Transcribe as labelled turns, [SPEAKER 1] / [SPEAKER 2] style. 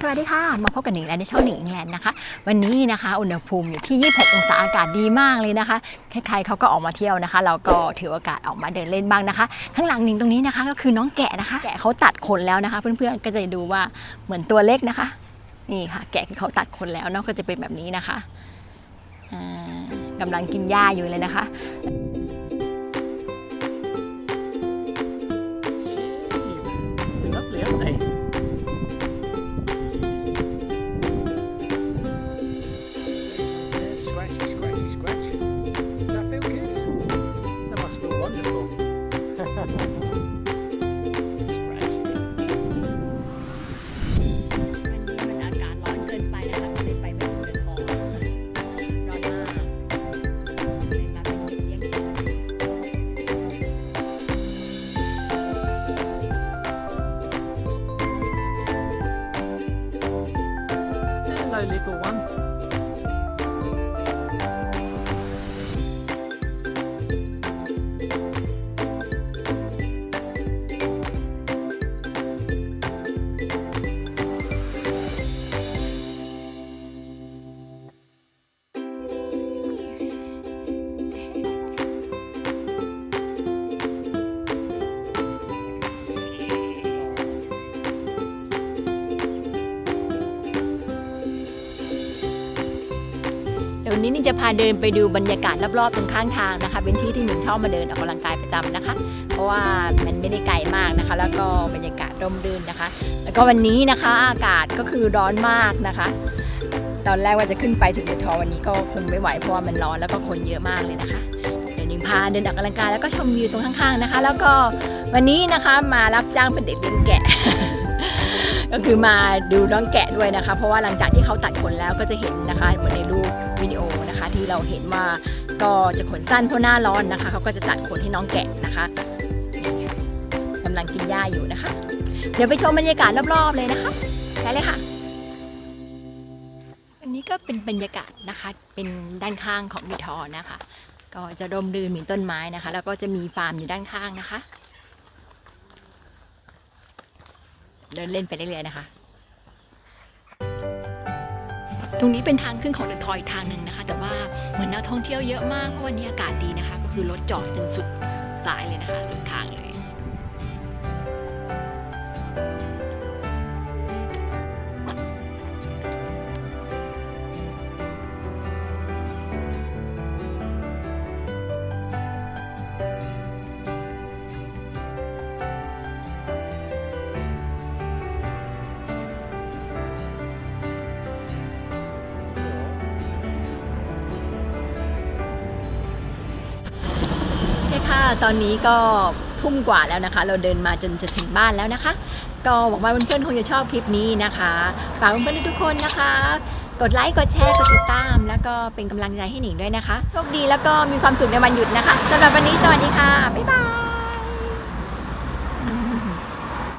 [SPEAKER 1] สวัสดีค่ะ มาพบกับหนิงและในช่องหนิงอิงแลนด์นะคะ วันนี้นะคะอุณหภูมิอยู่ที่ 26 องศาอากาศดีมากเลยนะคะใครๆเขาก็ออกมาเที่ยวนะคะ เราก็ถือโอกาสออกมาเดินเล่นบ้างนะคะ ข้างหลังหนิงตรงนี้นะคะ ก็คือน้องแกะนะคะ แกะเขาตัดขนแล้วนะคะ เพื่อนๆก็จะดูว่าเหมือนตัวเล็กนะคะ นี่ค่ะ แกะคือเขาตัดขนแล้วเนาะก็จะเป็นแบบนี้นะคะอ่ากำลังกินหญ้าอยู่เลยนะคะ
[SPEAKER 2] Absolutely. Scratchy, scratchy, scratchy. Hello, little one.
[SPEAKER 1] วันนี้นิ่จะพาเดินไปดูบรรยากาศรอบๆตรงข้างทางนะคะ เป็นที่ที่หนิงชอบมาเดินออกกำลังกายประจำนะคะ เพราะว่ามันไม่ได้ไกลมากนะคะ แล้วก็บรรยากาศร่มรื่นนะคะ แล้วก็วันนี้นะคะอากาศก็คือร้อนมากนะคะ ตอนแรกว่าจะขึ้นไปถึงเดทอวันนี้ก็คงไม่ไหวเพราะว่ามันร้อนแล้วก็คนเยอะมากเลยนะคะเดี๋ยวหนิงพาเดินออกกำลังกายแล้วก็ชมวิวตรงข้างๆนะคะ แล้วก็วันนี้นะคะมารับจ้างเป็นเด็กเลี้ยงแกะ ก็คือมาดูน้องแกะด้วยนะคะ เพราะว่าหลังจากที่เขาตัดขนแล้วก็จะเห็นนะคะเหมือนในรูปวิดีโอนะคะ ที่เราเห็นว่าก็จะขนสั้นเพราหน้าร้อนนะคะเขาก็จะตัดขนให้น้องแกะนะคะกำลังกินหญ้าอยู่นะคะ เดี๋ยวไปชมบรรยากาศรอบๆเลยนะคะไปเลยค่ะอันนี้ก็เป็นบรรยากาศนะคะ เป็นด้านข้างของดีทอนะคะ ก็จะร่มรื่นมีต้นไม้นะคะ แล้วก็จะมีฟาร์มอยู่ด้านข้างนะคะ เดินเล่นไปเรื่อยๆนะคะ ตรงนี้เป็นทางขึ้นของเดอะทอยทางหนึ่งนะคะ แต่ว่าเหมือนนักท่องเที่ยวเยอะมากเพราะวันนี้อากาศดีนะคะ ก็คือรถจอดจนสุดสายเลยนะคะ สุดทางเลย ค่ะ ตอนนี้ก็ทุ่มกว่าแล้วนะคะ เราเดินมาจนจะถึงบ้านแล้วนะคะ ก็หวังว่าเพื่อนๆคงจะชอบคลิปนี้นะคะ ฝากเพื่อนๆทุกคนนะคะ กดไลค์ กดแชร์ กดติดตาม แล้วก็เป็นกำลังใจให้หนิงด้วยนะคะ โชคดีแล้วก็มีความสุขในวันหยุดนะคะสำหรับวันนี้สวัสดีค่ะ บ๊ายบาย